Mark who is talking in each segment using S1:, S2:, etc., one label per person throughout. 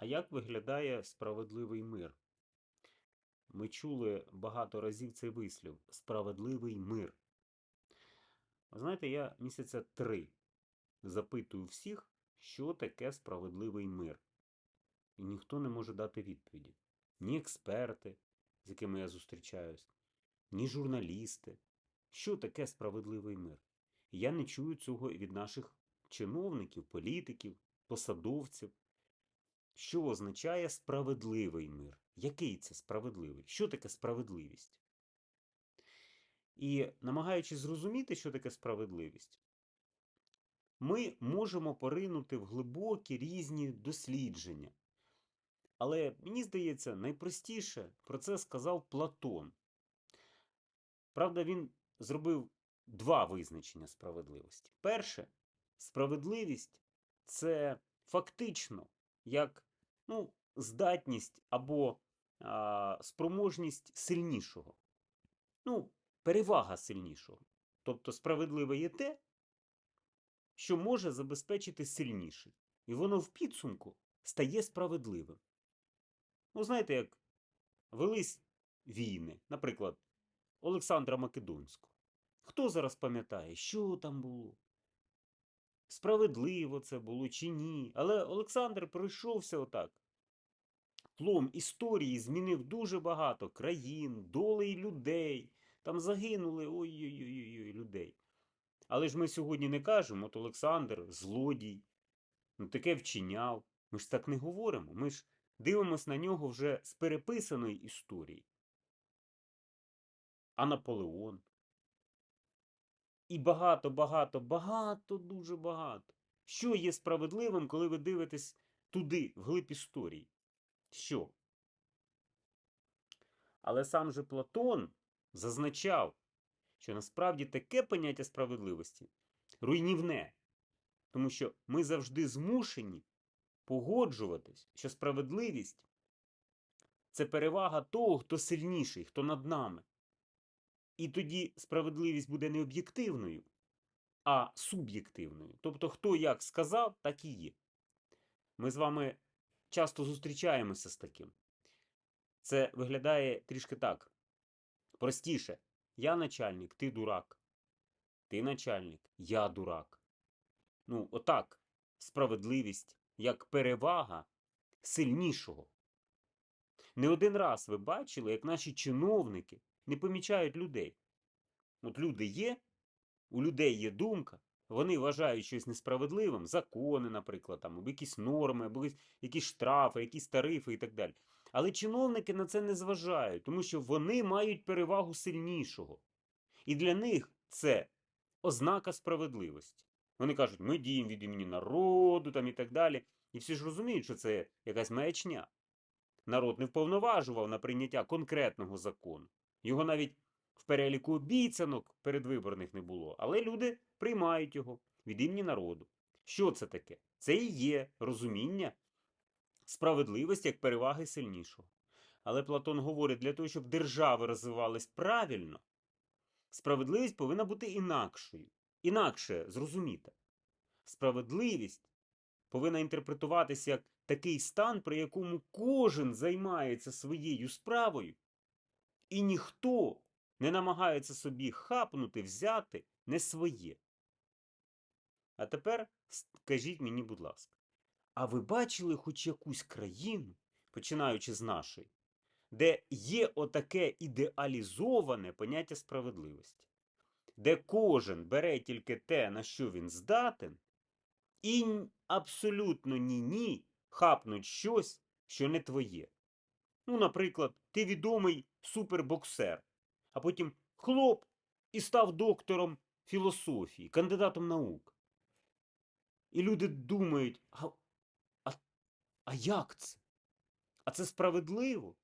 S1: А як виглядає справедливий мир? Ми чули багато разів цей вислів справедливий мир. Знаєте, я місяця три запитую всіх, що таке справедливий мир. І ніхто не може дати відповіді. Ні експерти, з якими я зустрічаюсь, ні журналісти. Що таке справедливий мир? Я не чую цього від наших чиновників, політиків, посадовців. Що означає справедливий мир? Який це справедливий? Що таке справедливість? І намагаючись зрозуміти, що таке справедливість, ми можемо поринути в глибокі різні дослідження. Але мені здається, найпростіше про це сказав Платон. Правда, він зробив два визначення справедливості. Перше, справедливість це фактично як ну, здатність або а, спроможність сильнішого. Ну, перевага сильнішого. Тобто справедливе є те, що може забезпечити сильніший. І воно в підсумку стає справедливим. Ну, знаєте, як велись війни, наприклад, Олександра Македонського. Хто зараз пам'ятає, що там було? Справедливо це було чи ні? Але Олександр пройшовся отак. Плом історії змінив дуже багато країн, долей людей. Там загинули ой-ой-ой людей. Але ж ми сьогодні не кажемо, от Олександр злодій, ну таке вчиняв. Ми ж так не говоримо. Ми ж дивимося на нього вже з переписаної історії. А Наполеон. І багато, багато, багато, дуже багато. Що є справедливим, коли ви дивитесь туди, в глиб історії? Що? Але сам же Платон зазначав, що насправді таке поняття справедливості руйнівне, тому що ми завжди змушені погоджуватись, що справедливість це перевага того, хто сильніший, хто над нами. І тоді справедливість буде не об'єктивною, а суб'єктивною. Тобто, хто як сказав, так і є. Ми з вами часто зустрічаємося з таким. Це виглядає трішки так. Простіше. Я начальник, ти дурак. Ти начальник, я дурак. Ну, отак. Справедливість як перевага сильнішого. Не один раз ви бачили, як наші чиновники не помічають людей. От люди є, у людей є думка, вони вважають щось несправедливим, закони, наприклад, там, якісь норми, або якісь штрафи, якісь тарифи і так далі. Але чиновники на це не зважають, тому що вони мають перевагу сильнішого. І для них це ознака справедливості. Вони кажуть, ми діємо від імені народу там, і так далі. І всі ж розуміють, що це якась маячня. Народ не вповноважував на прийняття конкретного закону. Його навіть в переліку обіцянок передвиборних не було. Але люди приймають його від імені народу. Що це таке? Це і є розуміння справедливості як переваги сильнішого. Але Платон говорить, для того, щоб держави розвивались правильно, справедливість повинна бути інакшою. Інакше зрозуміти. Справедливість повинна інтерпретуватися як такий стан, при якому кожен займається своєю справою, і ніхто не намагається собі хапнути, взяти не своє. А тепер скажіть мені, будь ласка, а ви бачили хоч якусь країну, починаючи з нашої, де є отаке ідеалізоване поняття справедливості, де кожен бере тільки те, на що він здатен, і абсолютно ні-ні хапнуть щось, що не твоє. Ну, наприклад, ти відомий супербоксер, а потім хлоп і став доктором філософії, кандидатом наук. І люди думають, а, а, а як це? А це справедливо?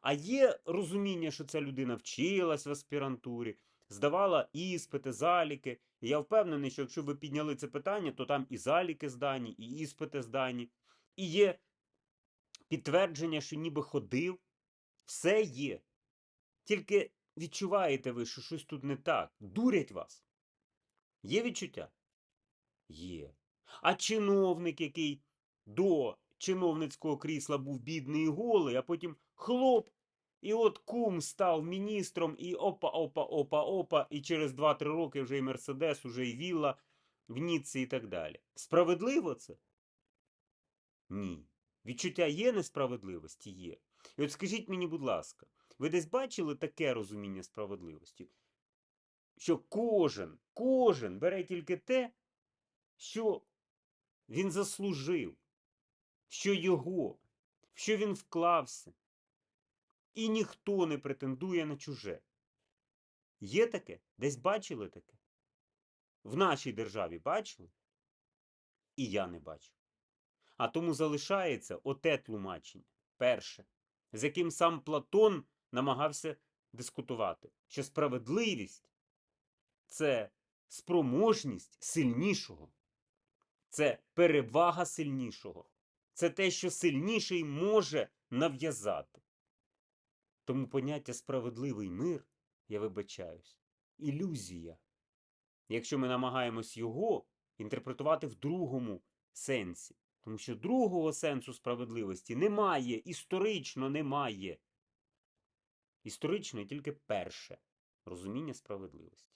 S1: А є розуміння, що ця людина вчилась в аспірантурі, здавала іспити, заліки. І я впевнений, що якщо ви підняли це питання, то там і заліки здані, і іспити здані, і є підтвердження, що ніби ходив. Все є. Тільки відчуваєте ви, що щось тут не так. Дурять вас. Є відчуття? Є. А чиновник, який до чиновницького крісла був бідний і голий, а потім хлоп. І от кум став міністром, і опа, опа, опа, опа, і через 2-3 роки вже і Мерседес, уже і Вілла в Ніцці і так далі. Справедливо це? Ні. Відчуття є несправедливості? Є. І от скажіть мені, будь ласка, ви десь бачили таке розуміння справедливості? Що кожен, кожен бере тільки те, що він заслужив, що його, в що він вклався, і ніхто не претендує на чуже. Є таке? Десь бачили таке? В нашій державі бачили? І я не бачу. А тому залишається оте тлумачення. Перше, з яким сам Платон намагався дискутувати, що справедливість це спроможність сильнішого, це перевага сильнішого, це те, що сильніший може нав'язати. Тому поняття справедливий мир, я вибачаюсь, ілюзія. Якщо ми намагаємось його інтерпретувати в другому сенсі. Тому що другого сенсу справедливості немає, історично немає. Історично є тільки перше розуміння справедливості.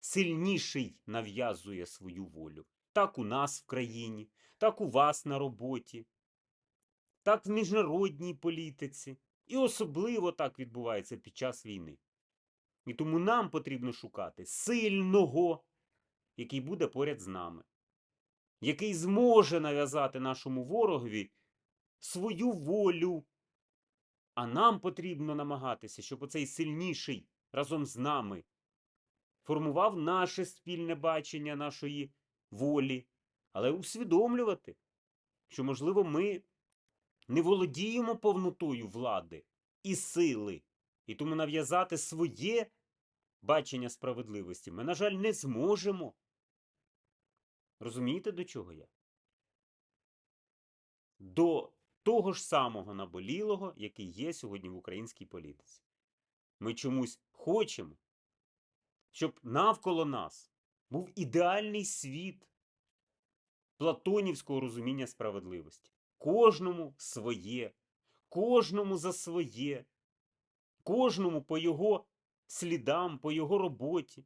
S1: Сильніший нав'язує свою волю. Так у нас в країні, так у вас на роботі, так в міжнародній політиці. І особливо так відбувається під час війни. І тому нам потрібно шукати сильного, який буде поряд з нами який зможе нав'язати нашому ворогові свою волю. А нам потрібно намагатися, щоб оцей сильніший разом з нами формував наше спільне бачення нашої волі, але усвідомлювати, що, можливо, ми не володіємо повнотою влади і сили, і тому нав'язати своє бачення справедливості ми, на жаль, не зможемо. Розумієте, до чого я? До того ж самого наболілого, який є сьогодні в українській політиці. Ми чомусь хочемо, щоб навколо нас був ідеальний світ платонівського розуміння справедливості. Кожному своє, кожному за своє, кожному по його слідам, по його роботі.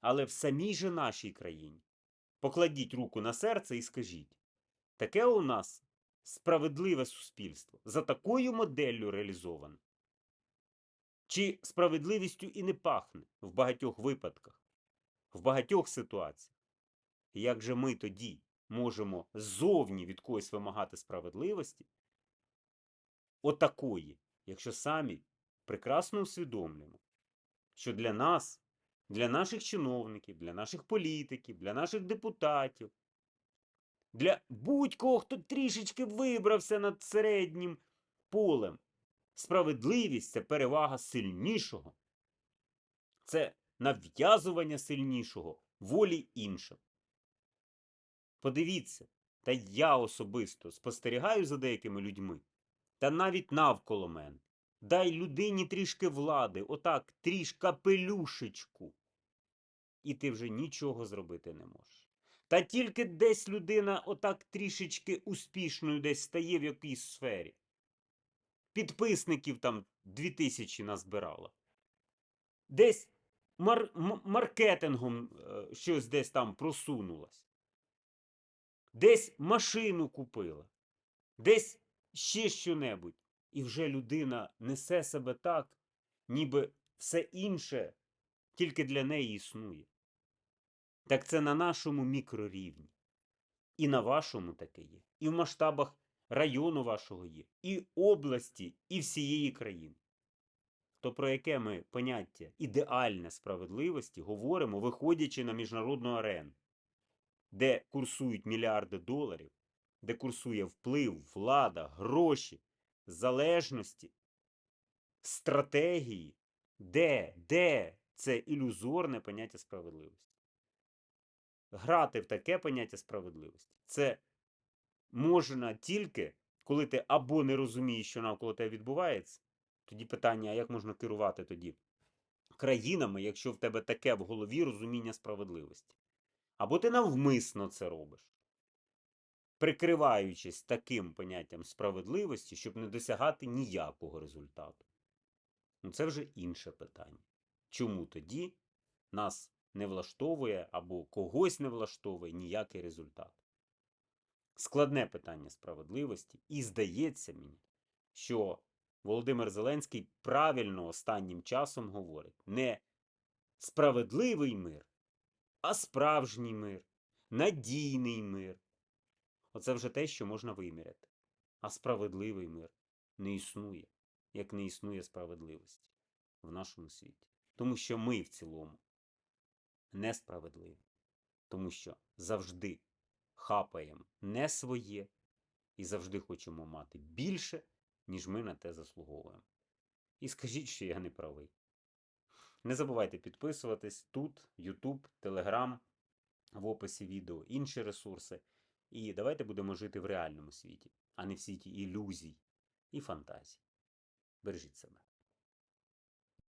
S1: Але в самій же нашій країні Покладіть руку на серце і скажіть, таке у нас справедливе суспільство за такою моделлю реалізоване? Чи справедливістю і не пахне в багатьох випадках, в багатьох ситуаціях? Як же ми тоді можемо ззовні від когось вимагати справедливості? Отакої, якщо самі прекрасно усвідомлюємо, що для нас для наших чиновників, для наших політиків, для наших депутатів, для будь-кого, хто трішечки вибрався над середнім полем. Справедливість це перевага сильнішого. Це нав'язування сильнішого волі іншим. Подивіться, та я особисто спостерігаю за деякими людьми, та навіть навколо мене. Дай людині трішки влади, отак, трішка пелюшечку і ти вже нічого зробити не можеш. Та тільки десь людина отак трішечки успішною десь стає в якійсь сфері. Підписників там дві тисячі назбирала. Десь мар маркетингом е, щось десь там просунулась. Десь машину купила, десь ще що-небудь. І вже людина несе себе так, ніби все інше тільки для неї існує. Так це на нашому мікрорівні. І на вашому таке є. І в масштабах району вашого є, і області, і всієї країни. То про яке ми поняття ідеальне справедливості говоримо, виходячи на міжнародну арену, де курсують мільярди доларів, де курсує вплив, влада, гроші, залежності, стратегії, де, де це ілюзорне поняття справедливості. Грати в таке поняття справедливості це можна тільки, коли ти або не розумієш, що навколо тебе відбувається. Тоді питання, а як можна керувати тоді країнами, якщо в тебе таке в голові розуміння справедливості? Або ти навмисно це робиш. прикриваючись таким поняттям справедливості, щоб не досягати ніякого результату. Ну, це вже інше питання. Чому тоді нас не влаштовує або когось не влаштовує ніякий результат? Складне питання справедливості, і здається мені, що Володимир Зеленський правильно останнім часом говорить не справедливий мир, а справжній мир, надійний мир. Оце вже те, що можна виміряти. А справедливий мир не існує, як не існує справедливості в нашому світі. Тому що ми в цілому несправедливі. Тому що завжди хапаємо не своє і завжди хочемо мати більше, ніж ми на те заслуговуємо. І скажіть, що я не правий. Не забувайте підписуватись тут, YouTube, Telegram, в описі відео, інші ресурси. І давайте будемо жити в реальному світі, а не в світі ілюзій і фантазій. Бережіть себе.